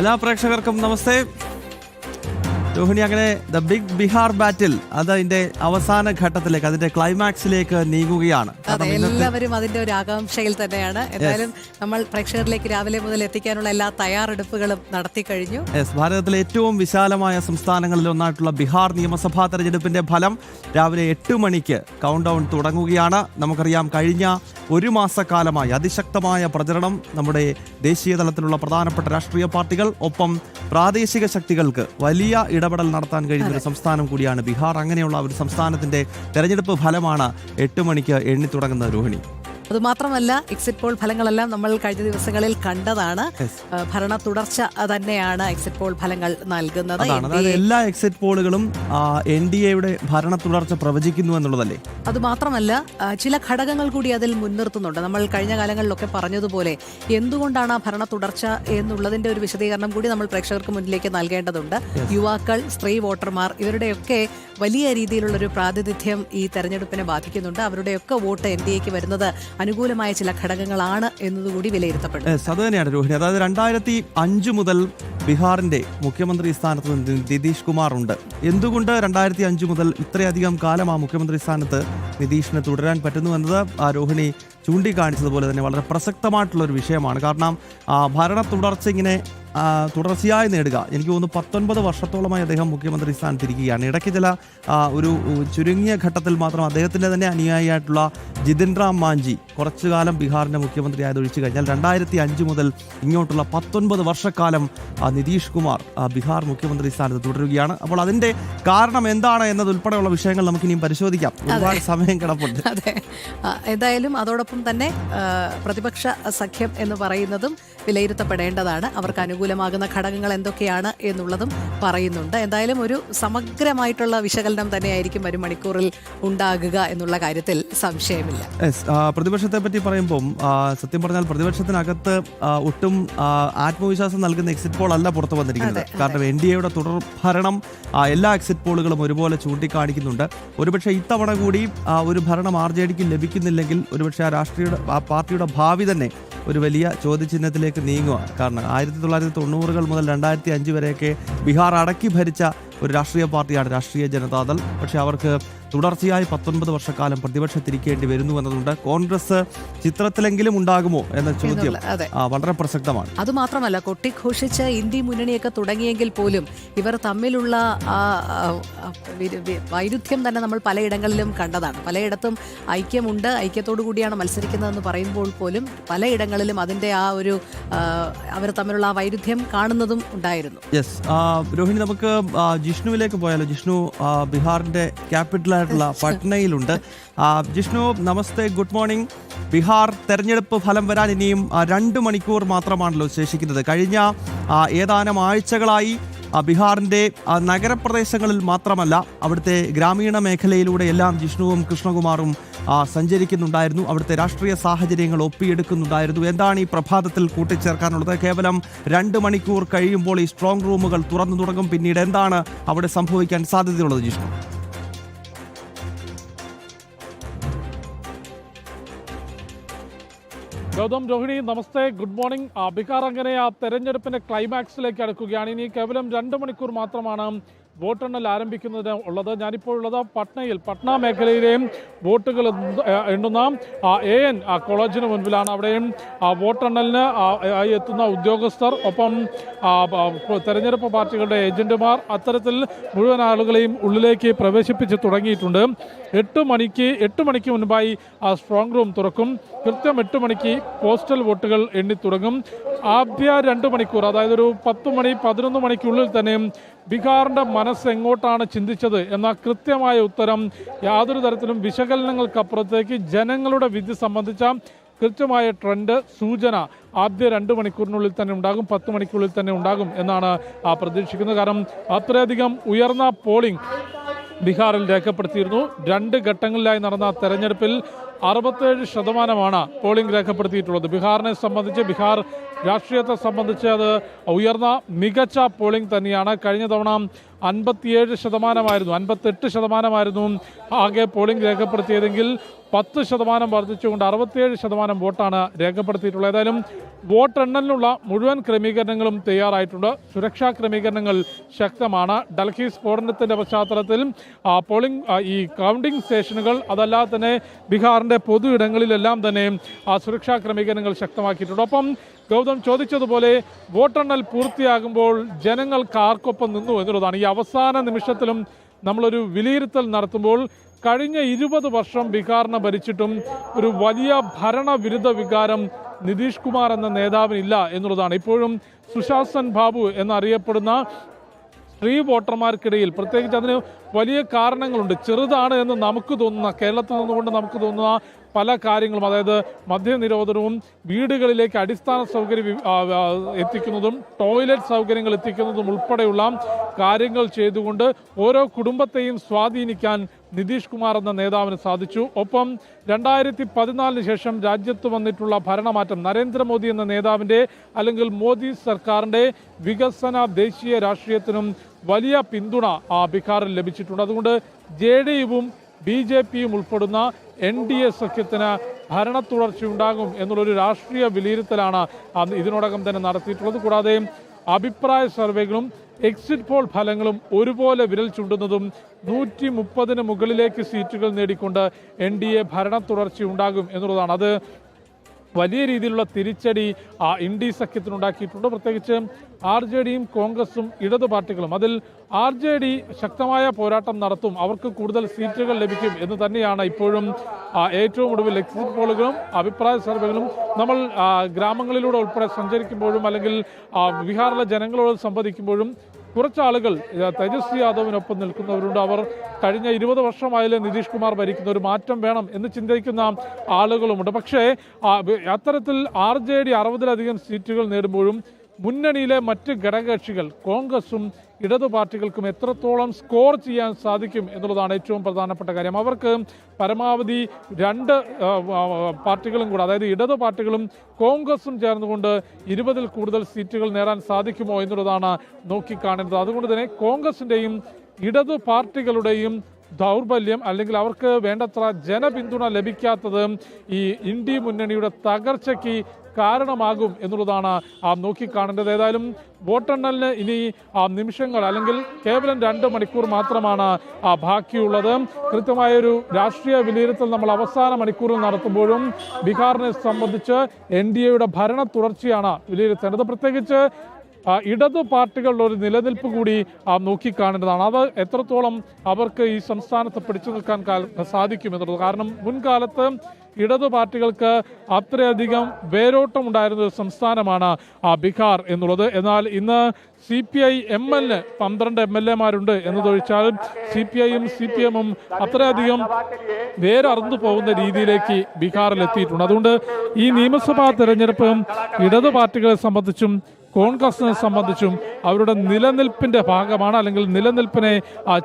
എല്ലാ പ്രേക്ഷകർക്കും നമസ്തേ. രോഹിണി അങ്ങനെ ദ ബിഗ് ബിഹാർ ബാറ്റിൽ അത് അതിന്റെ അവസാന ഘട്ടത്തിലേക്ക് അതിന്റെ ക്ലൈമാക്സിലേക്ക് നീങ്ങുകയാണ്. എല്ലാവരും അതിന്റെ ഒരു ആകാംക്ഷയിൽ തന്നെയാണ്. എന്തായാലും നമ്മൾ പ്രേക്ഷകരിലേക്ക് രാവിലെ മുതൽ എത്തിക്കാനുള്ള എല്ലാ തയ്യാറെടുപ്പുകളും നടത്തി കഴിഞ്ഞു. ഭാരതത്തിലെ ഏറ്റവും വിശാലമായ സംസ്ഥാനങ്ങളിൽ ഒന്നായിട്ടുള്ള ബിഹാർ നിയമസഭാ തെരഞ്ഞെടുപ്പിന്റെ ഫലം രാവിലെ എട്ട് മണിക്ക് കൗണ്ട് ഡൗൺ തുടങ്ങുകയാണ്. നമുക്കറിയാം കഴിഞ്ഞ ഒരു മാസക്കാലമായി അതിശക്തമായ പ്രചരണം നമ്മുടെ ദേശീയ തലത്തിലുള്ള പ്രധാനപ്പെട്ട രാഷ്ട്രീയ പാർട്ടികൾ ഒപ്പം പ്രാദേശിക ശക്തികൾക്ക് വലിയ ഇടപെടൽ നടത്താൻ കഴിയുന്ന ഒരു സംസ്ഥാനം കൂടിയാണ് ബീഹാർ. അങ്ങനെയുള്ള ഒരു സംസ്ഥാനത്തിന്റെ തെരഞ്ഞെടുപ്പ് ഫലമാണ് എട്ട് മണിക്ക് എണ്ണി തുടങ്ങുന്നത് രോഹിണി. അതുമാത്രമല്ല എക്സിറ്റ് പോൾ ഫലങ്ങളെല്ലാം നമ്മൾ കഴിഞ്ഞ ദിവസങ്ങളിൽ കണ്ടതാണ്. ഭരണ തുടർച്ച തന്നെയാണ് എക്സിറ്റ് പോൾ ഫലങ്ങൾ നൽകുന്നത്. അതായത് എല്ലാ എക്സിറ്റ് പോളുകളും എൻ ഡി എയുടെ ഭരണ തുടർച്ച പ്രവചിക്കുന്നു എന്നുള്ളതല്ലേ? അതുമാത്രമല്ല മാത്രമല്ല ചില ഘടകങ്ങൾ കൂടി അതിൽ മുൻനിർത്തുന്നുണ്ട്. നമ്മൾ കഴിഞ്ഞ കാലങ്ങളിലൊക്കെ പറഞ്ഞതുപോലെ എന്തുകൊണ്ടാണ് ആ ഭരണ തുടർച്ച എന്നുള്ളതിന്റെ ഒരു വിശദീകരണം കൂടി നമ്മൾ പ്രേക്ഷകർക്ക് മുന്നിലേക്ക് നൽകേണ്ടതുണ്ട്. യുവാക്കൾ സ്ത്രീ വോട്ടർമാർ ഇവരുടെയൊക്കെ വലിയ രീതിയിലുള്ളൊരു പ്രാതിനിധ്യം ഈ തെരഞ്ഞെടുപ്പിനെ ബാധിക്കുന്നുണ്ട്. അവരുടെയൊക്കെ വോട്ട് എൻ ഡി എക്ക് വരുന്നത് അനുകൂലമായ ചില ഘടകങ്ങളാണ് എന്നതുകൂടി അത് തന്നെയാണ് രോഹിണി. അതായത് രണ്ടായിരത്തി അഞ്ച് മുതൽ ബീഹാറിന്റെ മുഖ്യമന്ത്രി സ്ഥാനത്ത് നിതീഷ് കുമാർ ഉണ്ട്. എന്തുകൊണ്ട് രണ്ടായിരത്തി അഞ്ച് മുതൽ ഇത്രയധികം കാലം ആ മുഖ്യമന്ത്രി സ്ഥാനത്ത് നിതീഷിന് തുടരാൻ പറ്റുന്നു എന്നത് ആ രോഹിണി ചൂണ്ടിക്കാണിച്ചതുപോലെ തന്നെ വളരെ പ്രസക്തമായിട്ടുള്ള ഒരു വിഷയമാണ്. കാരണം ഭരണ തുടർച്ച ഇങ്ങനെ തുടർച്ചയായി നേടുക. എനിക്ക് തോന്നുന്നു പത്തൊൻപത് വർഷത്തോളമായി അദ്ദേഹം മുഖ്യമന്ത്രി സ്ഥാനത്തിരിക്കുകയാണ്. ഇടയ്ക്ക് ചില ഒരു ചുരുങ്ങിയ ഘട്ടത്തിൽ മാത്രം അദ്ദേഹത്തിന്റെ തന്നെ അനുയായിയായിട്ടുള്ള ജിതിൻ റാം മാഞ്ചി കുറച്ചു കാലം ബീഹാറിന്റെ മുഖ്യമന്ത്രി ആയത് ഒഴിച്ചു കഴിഞ്ഞാൽ രണ്ടായിരത്തി അഞ്ച് മുതൽ ഇങ്ങോട്ടുള്ള പത്തൊൻപത് വർഷക്കാലം നിതീഷ് കുമാർ ബീഹാർ മുഖ്യമന്ത്രി സ്ഥാനത്ത് തുടരുകയാണ്. അപ്പോൾ അതിന്റെ കാരണം എന്താണ് എന്നതുൾപ്പെടെയുള്ള വിഷയങ്ങൾ നമുക്ക് ഇനിയും പരിശോധിക്കാം. ഒരുപാട് സമയം കിടപ്പുണ്ട്. അതെ. എന്തായാലും അതോടൊപ്പം തന്നെ പ്രതിപക്ഷ സഖ്യം എന്ന് പറയുന്നതും വിലയിരുത്തപ്പെടേണ്ടതാണ്. അവർക്ക് അനുകൂലമാകുന്ന ഘടകങ്ങൾ എന്തൊക്കെയാണ് എന്നുള്ളതും പറയുന്നുണ്ട്. എന്തായാലും ഒരു സമഗ്രമായിട്ടുള്ള വിശകലനം തന്നെയായിരിക്കും വരും മണിക്കൂറിൽ ഉണ്ടാകുക എന്നുള്ള കാര്യത്തിൽ സംശയമില്ല. പ്രതിപക്ഷത്തെ പറ്റി പറയുമ്പം സത്യം പറഞ്ഞാൽ പ്രതിപക്ഷത്തിനകത്ത് ഒട്ടും ആത്മവിശ്വാസം നൽകുന്ന എക്സിറ്റ് പോൾ അല്ല പുറത്തു വന്നിരിക്കുന്നത്. കാരണം എൻ ഡി എയുടെ തുടർ ഭരണം എല്ലാ എക്സിറ്റ് പോളുകളും ഒരുപോലെ ചൂണ്ടിക്കാണിക്കുന്നുണ്ട്. ഒരുപക്ഷെ ഇത്തവണ കൂടി ഒരു ഭരണം ആർ ജെ ഡിക്ക് ലഭിക്കുന്നില്ലെങ്കിൽ ഒരുപക്ഷെ ആ രാഷ്ട്രീയ ആ പാർട്ടിയുടെ ഭാവി തന്നെ ഒരു വലിയ ചോദ്യചിഹ്നത്തിലേക്ക് നീങ്ങുക കാരണം ആയിരത്തി തൊള്ളായിരത്തി തൊണ്ണൂറുകൾ മുതൽ രണ്ടായിരത്തി അഞ്ച് വരെയൊക്കെ ബീഹാർ അടക്കി ഭരിച്ച ഒരു രാഷ്ട്രീയ പാർട്ടിയാണ് രാഷ്ട്രീയ ജനതാദൾ. പക്ഷെ അവർക്ക് തുടർച്ചയായി പത്തൊൻപത് വർഷക്കാലം പ്രതിപക്ഷത്തിരിക്കേണ്ടി വരുന്നു എന്നതുകൊണ്ട് കോൺഗ്രസ് ചിത്രത്തിലെങ്കിലും ഉണ്ടാകുമോ എന്ന ചോദ്യം വളരെ പ്രസക്തമാണ്. അത് മാത്രമല്ല കൊട്ടിഘോഷിച്ച് ഇന്ത്യ മുന്നണിയൊക്കെ തുടങ്ങിയെങ്കിൽ പോലും ഇവർ തമ്മിലുള്ള വൈരുദ്ധ്യം തന്നെ നമ്മൾ പലയിടങ്ങളിലും കണ്ടതാണ്. പലയിടത്തും ഐക്യമുണ്ട് ഐക്യത്തോടു കൂടിയാണ് മത്സരിക്കുന്നതെന്ന് പറയുമ്പോൾ പോലും പലയിടങ്ങളിലും അതിന്റെ ആ ഒരു അവർ തമ്മിലുള്ള ആ വൈരുദ്ധ്യം കാണുന്നതും ഉണ്ടായിരുന്നു. യെസ് രോഹിണി നമുക്ക് ആ, ജിഷ്ണുവിലേക്ക് പോയാലോ? ജിഷ്ണു ക്യാപിറ്റൽ ക്യാപിറ്റലായിട്ടുള്ള പട്നയിലുണ്ട്. ജിഷ്ണു നമസ്തേ ഗുഡ് മോർണിംഗ്. ബീഹാർ തെരഞ്ഞെടുപ്പ് ഫലം വരാൻ ഇനിയും രണ്ട് മണിക്കൂർ മാത്രമാണല്ലോ ശേഷിക്കുന്നത് കഴിഞ്ഞ ഏതാനും ആഴ്ചകളായി ആ, നഗരപ്രദേശങ്ങളിൽ മാത്രമല്ല അവിടുത്തെ ഗ്രാമീണ മേഖലയിലൂടെ എല്ലാം ജിഷ്ണുവും കൃഷ്ണകുമാറും സഞ്ചരിക്കുന്നുണ്ടായിരുന്നു. അവിടുത്തെ രാഷ്ട്രീയ സാഹചര്യങ്ങൾ ഒപ്പിയെടുക്കുന്നുണ്ടായിരുന്നു. എന്താണ് ഈ പ്രഭാതത്തിൽ കൂട്ടിച്ചേർക്കാനുള്ളത്? കേവലം രണ്ട് മണിക്കൂർ കഴിയുമ്പോൾ ഈ സ്ട്രോങ് റൂമുകൾ തുറന്നു തുടങ്ങും. പിന്നീട് എന്താണ് അവിടെ സംഭവിക്കാൻ സാധ്യതയുള്ളത് ജിഷ്ണു? ഗൗതം രോഹിണി നമസ്തേ. Good morning. ബിഹാർ അങ്ങനെ ആ തെരഞ്ഞെടുപ്പിന്റെ ക്ലൈമാക്സിലേക്ക് അടുക്കുകയാണ്. ഇനി കേവലം രണ്ട് മണിക്കൂർ മാത്രമാണ് വോട്ടെണ്ണൽ ആരംഭിക്കുന്നത് ഉള്ളത്. ഞാനിപ്പോൾ ഉള്ളത് പട്നയിൽ. പട്ന മേഖലയിലെയും വോട്ടുകൾ എണ്ണുന്ന എ എൻ കോളേജിന് മുൻപിലാണ് അവിടെയും വോട്ടെണ്ണലിന് എത്തുന്ന ഉദ്യോഗസ്ഥർ ഒപ്പം തെരഞ്ഞെടുപ്പ് പാർട്ടികളുടെ ഏജന്റുമാർ അത്തരത്തിൽ മുഴുവൻ ആളുകളെയും ഉള്ളിലേക്ക് പ്രവേശിപ്പിച്ച് തുടങ്ങിയിട്ടുണ്ട്. എട്ട് മണിക്ക് എട്ട് മണിക്ക് മുൻപായി സ്ട്രോങ് റൂം തുറക്കും. കൃത്യം എട്ട് മണിക്ക് പോസ്റ്റൽ വോട്ടുകൾ എണ്ണി തുടങ്ങും. ആദ്യ രണ്ട് മണിക്കൂർ അതായത് ഒരു പത്ത് മണി പതിനൊന്ന് മണിക്കുള്ളിൽ തന്നെ ബീഹാറിന്റെ മനസ്സ് എങ്ങോട്ടാണ് ചിന്തിച്ചത് എന്ന കൃത്യമായ ഉത്തരം യാതൊരു തരത്തിലും വിശകലനങ്ങൾക്കപ്പുറത്തേക്ക് ജനങ്ങളുടെ വിധി സംബന്ധിച്ച കൃത്യമായ ട്രെൻഡ് സൂചന ആദ്യ രണ്ട് മണിക്കൂറിനുള്ളിൽ തന്നെ ഉണ്ടാകും പത്ത് മണിക്കുള്ളിൽ തന്നെ ഉണ്ടാകും എന്നാണ് ആ പ്രതീക്ഷിക്കുന്നത്. കാരണം അത്രയധികം ഉയർന്ന പോളിംഗ് ബീഹാറിൽ രേഖപ്പെടുത്തിയിരുന്നു. രണ്ട് ഘട്ടങ്ങളിലായി നടന്ന തെരഞ്ഞെടുപ്പിൽ അറുപത്തേഴ് ശതമാനമാണ് പോളിംഗ് രേഖപ്പെടുത്തിയിട്ടുള്ളത്. ബീഹാറിനെ സംബന്ധിച്ച് ബീഹാർ രാഷ്ട്രീയത്തെ സംബന്ധിച്ച് അത് ഉയർന്ന മികച്ച പോളിംഗ് തന്നെയാണ്. കഴിഞ്ഞ തവണ അൻപത്തിയേഴ് ശതമാനമായിരുന്നു അൻപത്തെട്ട് ശതമാനമായിരുന്നു ആകെ പോളിംഗ് രേഖപ്പെടുത്തിയതെങ്കിൽ പത്ത് ശതമാനം വർദ്ധിച്ചുകൊണ്ട് അറുപത്തിയേഴ് ശതമാനം വോട്ടാണ് രേഖപ്പെടുത്തിയിട്ടുള്ളത്. ഏതായാലും വോട്ടെണ്ണലിനുള്ള മുഴുവൻ ക്രമീകരണങ്ങളും തയ്യാറായിട്ടുണ്ട്. സുരക്ഷാ ക്രമീകരണങ്ങൾ ശക്തമാണ്. ഡൽഹി സ്ഫോടനത്തിന്റെ പശ്ചാത്തലത്തിൽ പോളിംഗ് ഈ കൗണ്ടിംഗ് സ്റ്റേഷനുകൾ അതല്ലാതെ തന്നെ ബീഹാറിന്റെ പൊതു ഇടങ്ങളിലെല്ലാം തന്നെ സുരക്ഷാ ക്രമീകരണങ്ങൾ ശക്തമാക്കിയിട്ടുണ്ട്. ഒപ്പം ഗൗതം ചോദിച്ചതുപോലെ വോട്ടെണ്ണൽ പൂർത്തിയാകുമ്പോൾ ജനങ്ങൾക്ക് ആർക്കൊപ്പം നിന്നു എന്നുള്ളതാണ്. ഈ അവസാന നിമിഷത്തിലും നമ്മളൊരു വിലയിരുത്തൽ നടത്തുമ്പോൾ കഴിഞ്ഞ ഇരുപത് വർഷം ബീഹാറിനെ ഭരിച്ചിട്ടും ഒരു വലിയ ഭരണവിരുദ്ധ വികാരം നിതീഷ് കുമാർ എന്ന നേതാവിനില്ല എന്നുള്ളതാണ്. ഇപ്പോഴും സുശാസൻ ബാബു എന്നറിയപ്പെടുന്ന സ്ത്രീ വോട്ടർമാർക്കിടയിൽ പ്രത്യേകിച്ച് അതിന് വലിയ കാരണങ്ങളുണ്ട്. ചെറുതാണ് എന്ന് നമുക്ക് തോന്നുന്ന കേരളത്തിൽ നിന്നുകൊണ്ട് നമുക്ക് തോന്നുന്ന പല കാര്യങ്ങളും അതായത് മദ്യനിരോധനവും വീടുകളിലേക്ക് അടിസ്ഥാന സൗകര്യം എത്തിക്കുന്നതും ടോയ്ലറ്റ് സൗകര്യങ്ങൾ എത്തിക്കുന്നതും ഉൾപ്പെടെയുള്ള കാര്യങ്ങൾ ചെയ്തുകൊണ്ട് ഓരോ കുടുംബത്തെയും സ്വാധീനിക്കാൻ നിതീഷ് കുമാർ എന്ന നേതാവിന് സാധിച്ചു. ഒപ്പം രണ്ടായിരത്തി പതിനാലിന് ശേഷം രാജ്യത്ത് വന്നിട്ടുള്ള ഭരണമാറ്റം നരേന്ദ്രമോദി എന്ന നേതാവിന്റെ അല്ലെങ്കിൽ മോദി സർക്കാരിന്റെ വികസന ദേശീയ രാഷ്ട്രീയത്തിനും വലിയ പിന്തുണ ആ ബീഹാറിൽ ലഭിച്ചിട്ടുണ്ട്. അതുകൊണ്ട് ജെ ഡി യുവും ബി ജെ പിയും ഉൾപ്പെടുന്ന എൻ ഡി എ സഖ്യത്തിന് ഭരണ തുടർച്ചയുണ്ടാകും എന്നുള്ളൊരു രാഷ്ട്രീയ വിലയിരുത്തലാണ് ഇതിനോടകം തന്നെ നടത്തിയിട്ടുള്ളത്. കൂടാതെ അഭിപ്രായ സർവേകളും എക്സിറ്റ് പോൾ ഫലങ്ങളും ഒരുപോലെ വിരൽ ചൂണ്ടുന്നതും നൂറ്റി മുപ്പതിന് മുകളിലേക്ക് സീറ്റുകൾ നേടിക്കൊണ്ട് എൻ ഡി എ ഭരണ തുടർച്ചയുണ്ടാകും എന്നുള്ളതാണ്. അത് വലിയ രീതിയിലുള്ള തിരിച്ചടി ഇന്ത്യ സഖ്യത്തിനുണ്ടാക്കിയിട്ടുണ്ട്. പ്രത്യേകിച്ച് ആർ ജെ ഡിയും കോൺഗ്രസും ഇടതു പാർട്ടികളും. അതിൽ ആർ ജെ ഡി ശക്തമായ പോരാട്ടം നടത്തും. അവർക്ക് കൂടുതൽ സീറ്റുകൾ ലഭിക്കും എന്ന് തന്നെയാണ് ഇപ്പോഴും ഏറ്റവും ഒടുവിൽ എക്സിറ്റ് പോളുകളും അഭിപ്രായ സർവേകളും നമ്മൾ ഗ്രാമങ്ങളിലൂടെ ഉൾപ്പെടെ സഞ്ചരിക്കുമ്പോഴും അല്ലെങ്കിൽ ബീഹാറിലെ ജനങ്ങളോട് സംവദിക്കുമ്പോഴും കുറച്ച് ആളുകൾ ഏ, തേജസ്വി യാദവിനൊപ്പം നിൽക്കുന്നവരുണ്ട്. അവർ കഴിഞ്ഞ ഇരുപത് വർഷമായാലും നിതീഷ് കുമാർ ഭരിക്കുന്ന ഒരു മാറ്റം വേണം എന്ന് ചിന്തിക്കുന്ന ആളുകളുമുണ്ട്. പക്ഷേ അത്തരത്തിൽ ആർ ജെ ഡി അറുപതിലധികം സീറ്റുകൾ നേടുമ്പോഴും മുന്നണിയിലെ മറ്റ് ഘടകകക്ഷികൾ കോൺഗ്രസും ഇടതു പാർട്ടികൾക്കും എത്രത്തോളം സ്കോർ ചെയ്യാൻ സാധിക്കും എന്നുള്ളതാണ് ഏറ്റവും പ്രധാനപ്പെട്ട കാര്യം. അവർക്ക് പരമാവധി രണ്ട് പാർട്ടികളും കൂടെ അതായത് ഇടതു പാർട്ടികളും കോൺഗ്രസും ചേർന്നുകൊണ്ട് ഇരുപതിൽ കൂടുതൽ സീറ്റുകൾ നേടാൻ സാധിക്കുമോ എന്നുള്ളതാണ് നോക്കിക്കാണുന്നത്. അതുകൊണ്ട് തന്നെ കോൺഗ്രസിന്റെയും ഇടതു പാർട്ടികളുടെയും ദൗർബല്യം അല്ലെങ്കിൽ അവർക്ക് വേണ്ടത്ര ജനപിന്തുണ ലഭിക്കാത്തത് ഈ ഇന്ത്യ മുന്നണിയുടെ തകർച്ചയ്ക്ക് കാരണമാകും എന്നുള്ളതാണ് നോക്കിക്കാണേണ്ടത്. ഏതായാലും വോട്ടെണ്ണലിന് ഇനി നിമിഷങ്ങൾ അല്ലെങ്കിൽ കേവലം രണ്ട് മണിക്കൂർ മാത്രമാണ് ബാക്കിയുള്ളത്. കൃത്യമായൊരു രാഷ്ട്രീയ വിലയിരുത്തൽ നമ്മൾ അവസാന മണിക്കൂറിൽ നടത്തുമ്പോഴും ബീഹാറിനെ സംബന്ധിച്ച് എൻ ഡി എയുടെ ഭരണ തുടർച്ചയാണ് വിലയിരുത്തേണ്ടത്. പ്രത്യേകിച്ച് ഇടതു പാർട്ടികളുടെ ഒരു നിലനിൽപ്പ് കൂടി നോക്കിക്കാണേണ്ടതാണ് അത് എത്രത്തോളം അവർക്ക് ഈ സംസ്ഥാനത്ത് പിടിച്ചു നിൽക്കാൻ സാധിക്കുമെന്നുള്ളത് കാരണം മുൻകാലത്ത് ഇടതു പാർട്ടികൾക്ക് അത്രയധികം വേരോട്ടം ഉണ്ടായിരുന്ന ഒരു സംസ്ഥാനമാണ് ബീഹാർ എന്നുള്ളത്. എന്നാൽ ഇന്ന് C P I M L A പന്ത്രണ്ട് എം എൽ എമാരുണ്ട് എന്നതൊഴിച്ചാൽ സി പി ഐയും സി പി എമ്മും അത്രയധികം വേരറന്നു പോകുന്ന രീതിയിലേക്ക് ബീഹാറിൽ എത്തിയിട്ടുണ്ട് അതുകൊണ്ട് ഈ നിയമസഭാ തെരഞ്ഞെടുപ്പ് ഇടതു പാർട്ടികളെ സംബന്ധിച്ചും കോൺഗ്രസിനെ സംബന്ധിച്ചും അവരുടെ നിലനിൽപ്പിന്റെ ഭാഗമാണ് അല്ലെങ്കിൽ നിലനിൽപ്പിനെ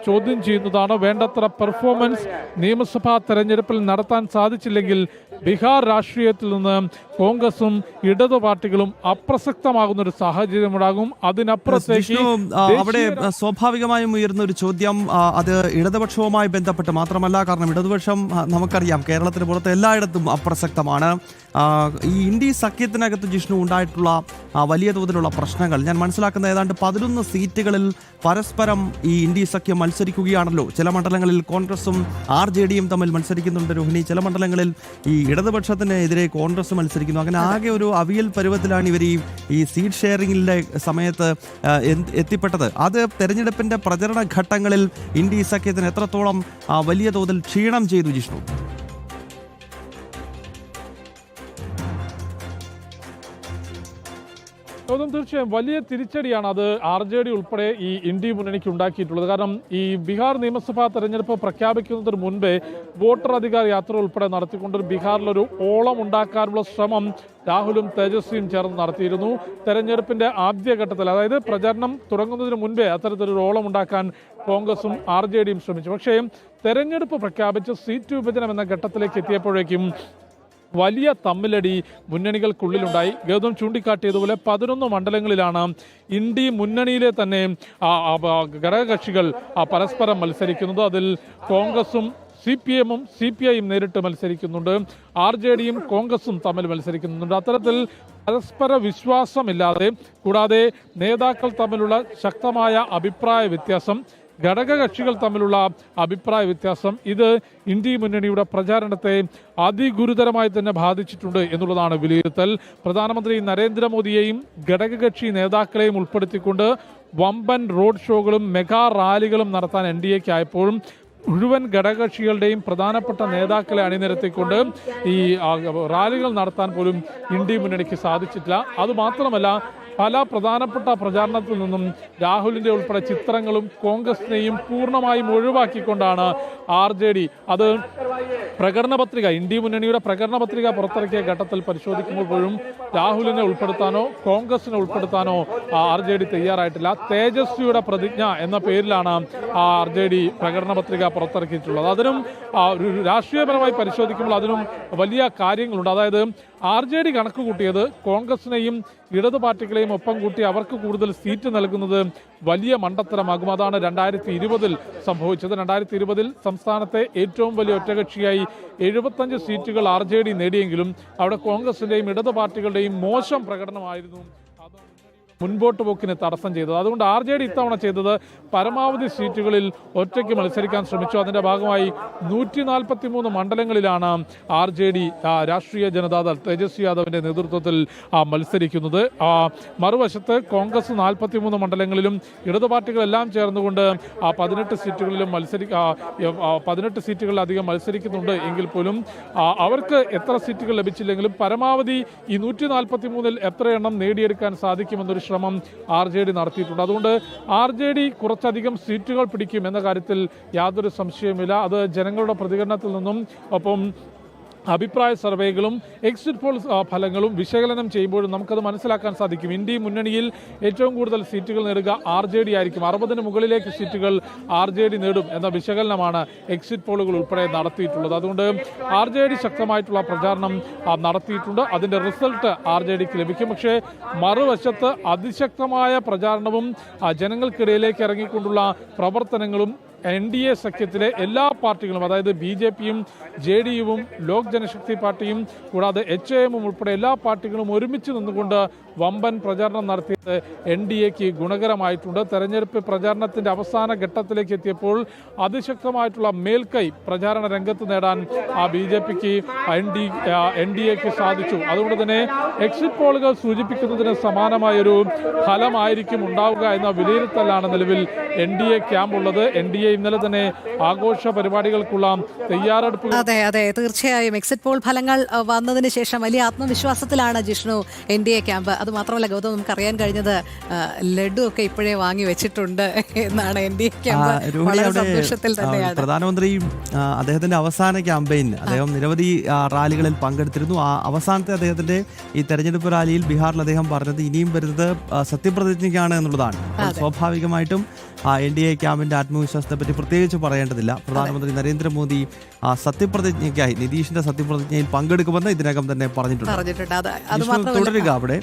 ചോദ്യം ചെയ്യുന്നതാണ്? വേണ്ടത്ര പെർഫോമൻസ് നിയമസഭാ തെരഞ്ഞെടുപ്പിൽ നടത്താൻ സാധിച്ചില്ലെങ്കിൽ ബീഹാർ രാഷ്ട്രീയത്തിൽ നിന്ന് കോൺഗ്രസും ഇടതു പാർട്ടികളും അപ്രസക്തമാകുന്ന ഒരു സാഹചര്യമുണ്ടാകും. അതിനപ്പുറത്തേക്ക് ജിഷ്ണു അവിടെ സ്വാഭാവികമായും ഉയർന്ന ഒരു ചോദ്യം അത് ഇടതുപക്ഷവുമായി ബന്ധപ്പെട്ട് മാത്രമല്ല കാരണം ഇടതുപക്ഷം നമുക്കറിയാം കേരളത്തിന് പുറത്ത് എല്ലായിടത്തും അപ്രസക്തമാണ്. ഈ ഇന്ത്യ സഖ്യത്തിനകത്ത് ജിഷ്ണു ഉണ്ടായിട്ടുള്ള വലിയ തോതിലുള്ള പ്രശ്നങ്ങൾ. ഞാൻ മനസ്സിലാക്കുന്ന ഏതാണ്ട് പതിനൊന്ന് സീറ്റുകളിൽ പരസ്പരം ഈ ഇന്ത്യ സഖ്യം മത്സരിക്കുകയാണല്ലോ. ചില മണ്ഡലങ്ങളിൽ കോൺഗ്രസും ആർ ജെ ഡിയും തമ്മിൽ മത്സരിക്കുന്നുണ്ട് രോഹിണി. ചില മണ്ഡലങ്ങളിൽ ഈ ഇടതുപക്ഷത്തിന് എതിരെ കോൺഗ്രസ് മത്സരിക്കുന്നു. അങ്ങനെ ആകെ ഒരു അവിയൽ പരുവത്തിലാണ് ഇവർ ഈ ഈ സീറ്റ് ഷെയറിംഗിന്റെ സമയത്ത് എത്തിപ്പെട്ടത്. അത് തെരഞ്ഞെടുപ്പിന്റെ പ്രചരണ ഘട്ടങ്ങളിൽ ഇന്ത്യ സഖ്യത്തിന് എത്രത്തോളം വലിയ തോതിൽ ക്ഷീണം ചെയ്തു ജിഷ്ണു? ഗൗതം തീർച്ചയായും വലിയ തിരിച്ചടിയാണ് അത് ആർ ജെ ഡി ഉൾപ്പെടെ ഈ ഇന്ത്യ മുന്നണിക്ക് ഉണ്ടാക്കിയിട്ടുള്ളത്. കാരണം ഈ ബീഹാർ നിയമസഭാ തെരഞ്ഞെടുപ്പ് പ്രഖ്യാപിക്കുന്നതിന് മുൻപേ വോട്ടർ അധികാര യാത്ര ഉൾപ്പെടെ നടത്തിക്കൊണ്ട് ബീഹാറിലൊരു ഓളം ഉണ്ടാക്കാനുള്ള ശ്രമം രാഹുലും തേജസ്വിയും ചേർന്ന് നടത്തിയിരുന്നു. തെരഞ്ഞെടുപ്പിന്റെ ആദ്യഘട്ടത്തിൽ അതായത് പ്രചരണം തുടങ്ങുന്നതിന് മുൻപേ അത്തരത്തിലൊരു ഓളം ഉണ്ടാക്കാൻ കോൺഗ്രസും ആർ ജെ ഡിയും ശ്രമിച്ചു. പക്ഷേ തെരഞ്ഞെടുപ്പ് പ്രഖ്യാപിച്ച് സീറ്റ് വിഭജനം എന്ന ഘട്ടത്തിലേക്ക് എത്തിയപ്പോഴേക്കും വലിയ തമ്മിലടി മുന്നണികൾക്കുള്ളിലുണ്ടായി. ഗൗതം ചൂണ്ടിക്കാട്ടിയതുപോലെ പതിനൊന്ന് മണ്ഡലങ്ങളിലാണ് ഇന്ത്യ മുന്നണിയിലെ തന്നെ ഘടകകക്ഷികൾ പരസ്പരം മത്സരിക്കുന്നത്. അതിൽ കോൺഗ്രസും സി പി എമ്മും സി പി ഐയും നേരിട്ട് മത്സരിക്കുന്നുണ്ട്. ആർ ജെ ഡിയും കോൺഗ്രസും തമ്മിൽ മത്സരിക്കുന്നുണ്ട്. അത്തരത്തിൽ പരസ്പര വിശ്വാസമില്ലാതെ കൂടാതെ നേതാക്കൾ തമ്മിലുള്ള ശക്തമായ അഭിപ്രായ വ്യത്യാസം ഘടകകക്ഷികൾ തമ്മിലുള്ള അഭിപ്രായ വ്യത്യാസം ഇത് ഇന്ത്യ മുന്നണിയുടെ പ്രചാരണത്തെ അതിഗുരുതരമായി തന്നെ ബാധിച്ചിട്ടുണ്ട് എന്നുള്ളതാണ് വിലയിരുത്തൽ. പ്രധാനമന്ത്രി നരേന്ദ്രമോദിയെയും ഘടകകക്ഷി നേതാക്കളെയും ഉൾപ്പെടുത്തിക്കൊണ്ട് വമ്പൻ റോഡ് ഷോകളും മെഗാ റാലികളും നടത്താൻ എൻ ഡി എക്ക് ആയപ്പോഴും മുഴുവൻ ഘടകകക്ഷികളുടെയും പ്രധാനപ്പെട്ട നേതാക്കളെ അണിനിരത്തിക്കൊണ്ട് ഈ റാലികൾ നടത്താൻ പോലും ഇന്ത്യ മുന്നണിക്ക് സാധിച്ചിട്ടില്ല. അതുമാത്രമല്ല പല പ്രധാനപ്പെട്ട പ്രചാരണത്തിൽ നിന്നും രാഹുലിന്റെ ഉൾപ്പെടെ ചിത്രങ്ങളും കോൺഗ്രസിനെയും പൂർണമായും ഒഴിവാക്കിക്കൊണ്ടാണ് ആർ ജെ ഡി. അത് പ്രകടന പത്രിക ഇന്ത്യ മുന്നണിയുടെ പ്രകടന പത്രിക പുറത്തിറക്കിയ ഘട്ടത്തിൽ പരിശോധിക്കുമ്പോഴും രാഹുലിനെ ഉൾപ്പെടുത്താനോ കോൺഗ്രസിനെ ഉൾപ്പെടുത്താനോ ആർ ജെ ഡി തയ്യാറായിട്ടില്ല. തേജസ്വിയുടെ പ്രതിജ്ഞ എന്ന പേരിലാണ് ആർ ജെ ഡി പ്രകടന പത്രിക പുറത്തിറക്കിയിട്ടുള്ളത്. അതിനും രാഷ്ട്രീയപരമായി പരിശോധിക്കുമ്പോൾ അതിനും വലിയ കാര്യങ്ങളുണ്ട്. അതായത് ആർ ജെ ഡി കണക്ക് കൂട്ടിയത് കോൺഗ്രസിനെയും ഇടതു പാർട്ടികളെയും ഒപ്പം കൂട്ടി അവർക്ക് കൂടുതൽ സീറ്റ് നൽകുന്നത് വലിയ മണ്ടത്തരമാകും. അതാണ് രണ്ടായിരത്തി ഇരുപതിൽ സംഭവിച്ചത്. രണ്ടായിരത്തി ഇരുപതിൽ സംസ്ഥാനത്തെ ഏറ്റവും വലിയ ഒറ്റകക്ഷിയായി എഴുപത്തഞ്ച് സീറ്റുകൾ ആർ ജെ ഡി നേടിയെങ്കിലും അവിടെ കോൺഗ്രസിന്റെയും ഇടതു പാർട്ടികളുടെയും മോശം പ്രകടനമായിരുന്നു മുൻപോട്ട് പോക്കിന് തടസ്സം ചെയ്തത്. അതുകൊണ്ട് ആർ ജെ ഡി ഇത്തവണ ചെയ്തത് പരമാവധി സീറ്റുകളിൽ ഒറ്റയ്ക്ക് മത്സരിക്കാൻ ശ്രമിച്ചു. അതിന്റെ ഭാഗമായി നൂറ്റി നാൽപ്പത്തി മൂന്ന് മണ്ഡലങ്ങളിലാണ് ആർ ജെ ഡി രാഷ്ട്രീയ ജനതാദൾ തേജസ്വി യാദവിന്റെ നേതൃത്വത്തിൽ മത്സരിക്കുന്നത്. മറുവശത്ത് കോൺഗ്രസ് നാൽപ്പത്തി മൂന്ന് മണ്ഡലങ്ങളിലും ഇടതു പാർട്ടികളെല്ലാം ചേർന്നുകൊണ്ട് പതിനെട്ട് സീറ്റുകളിലും മത്സരി പതിനെട്ട് സീറ്റുകളിലധികം മത്സരിക്കുന്നുണ്ട് എങ്കിൽ പോലും അവർക്ക് എത്ര സീറ്റുകൾ ലഭിച്ചില്ലെങ്കിലും പരമാവധി ഈ നൂറ്റി നാൽപ്പത്തി മൂന്നിൽ എത്ര എണ്ണം നേടിയെടുക്കാൻ സാധിക്കുമെന്നൊരു ശ്രമം ആർ ജെ ഡി നടത്തിയിട്ടുണ്ട്. അതുകൊണ്ട് ആർ ജെ ഡി കുറച്ചധികം സീറ്റുകൾ പിടിക്കും എന്ന കാര്യത്തിൽ യാതൊരു സംശയവുമില്ല. അത് ജനങ്ങളുടെ പ്രതികരണത്തിൽ നിന്നും ഒപ്പം അഭിപ്രായ സർവേകളും എക്സിറ്റ് പോൾ ഫലങ്ങളും വിശകലനം ചെയ്യുമ്പോഴും നമുക്കത് മനസ്സിലാക്കാൻ സാധിക്കും. ഇന്ത്യ മുന്നണിയിൽ ഏറ്റവും കൂടുതൽ സീറ്റുകൾ നേടുക ആർ ജെ ഡി ആയിരിക്കും. അറുപതിന് മുകളിലേക്ക് സീറ്റുകൾ ആർ ജെ ഡി നേടും എന്ന വിശകലനമാണ് എക്സിറ്റ് പോളുകൾ ഉൾപ്പെടെ നടത്തിയിട്ടുള്ളത്. അതുകൊണ്ട് ആർ ജെ ഡി ശക്തമായിട്ടുള്ള പ്രചാരണം നടത്തിയിട്ടുണ്ട്. അതിന്റെ റിസൾട്ട് ആർ ജെ ഡിക്ക് ലഭിക്കും. പക്ഷേ മറുവശത്ത് അതിശക്തമായ പ്രചാരണവും ജനങ്ങൾക്കിടയിലേക്ക് ഇറങ്ങിക്കൊണ്ടുള്ള പ്രവർത്തനങ്ങളും എൻ ഡി എ സഖ്യത്തിലെ എല്ലാ പാർട്ടികളും അതായത് ബി ജെ പിയും ജെ ഡി യുവും ലോക് ജനശക്തി പാർട്ടിയും കൂടാതെ എച്ച് എമ്മും ഉൾപ്പെടെ എല്ലാ പാർട്ടികളും ഒരുമിച്ച് നിന്നുകൊണ്ട് വമ്പൻ പ്രചാരണം നടത്തിയത് എൻ ഡി എക്ക് ഗുണകരമായിട്ടുണ്ട്. തെരഞ്ഞെടുപ്പ് പ്രചാരണത്തിന്റെ അവസാന ഘട്ടത്തിലേക്ക് എത്തിയപ്പോൾ അതിശക്തമായിട്ടുള്ള മേൽക്കൈ പ്രചാരണ രംഗത്ത് നേടാൻ ആ ബി ജെ പിക്ക് എൻ ഡി എൻ ഡി എക്ക് സാധിച്ചു. അതുകൊണ്ട് തന്നെ എക്സിറ്റ് പോളുകൾ സൂചിപ്പിക്കുന്നതിന് സമാനമായൊരു ഫലമായിരിക്കും ഉണ്ടാവുക എന്ന വിലയിരുത്തലാണ് നിലവിൽ എൻ ഡി എ ക്യാമ്പുള്ളത്. എൻ ഡി എ ഇന്നലെ തന്നെ ആഘോഷ പരിപാടികൾക്കുള്ള തയ്യാറെടുപ്പ് അതെ അതെ തീർച്ചയായും. എക്സിറ്റ് പോൾ ഫലങ്ങൾ വന്നതിന് ശേഷം വലിയ ആത്മവിശ്വാസത്തിലാണ് Jishnu N D A camp അത് മാത്രമല്ല ഗൗതം നമുക്ക് അറിയാൻ കഴിഞ്ഞത് ലഡു ഒക്കെ ഇപ്പോഴേ വാങ്ങി വെച്ചിട്ടുണ്ട് എന്നാണ് എൻ ഡി എ ക്യാമ്പ് വളരെ സന്തോഷത്തിൽ തന്നെയാണ്. പ്രധാനമന്ത്രി അദ്ദേഹത്തിന്റെ അവസാന ക്യാമ്പയിൻ അദ്ദേഹം നിരവധി റാലികളിൽ പങ്കെടുത്തിരുന്നു. ആ അവസാനത്തെ അദ്ദേഹത്തിന്റെ ഈ തെരഞ്ഞെടുപ്പ് റാലിയിൽ ബീഹാറിൽ അദ്ദേഹം പറഞ്ഞത് ഇനിയും വരുന്നത് സത്യപ്രതിജ്ഞയ്ക്കാണ് എന്നുള്ളതാണ്. സ്വാഭാവികമായിട്ടും എൻ ഡി എ ക്യാമ്പിന്റെ ആത്മവിശ്വാസത്തെ പറ്റി പ്രത്യേകിച്ച് പറയേണ്ടതില്ല. പ്രധാനമന്ത്രി നരേന്ദ്രമോദി ആ, സത്യപ്രതിജ്ഞയ്ക്കായി നിതീഷിന്റെ സത്യപ്രതിജ്ഞയിൽ പങ്കെടുക്കുമെന്ന് ഇതിനകം തന്നെ പറഞ്ഞിട്ടുണ്ട്. തുടരുക അവിടെ.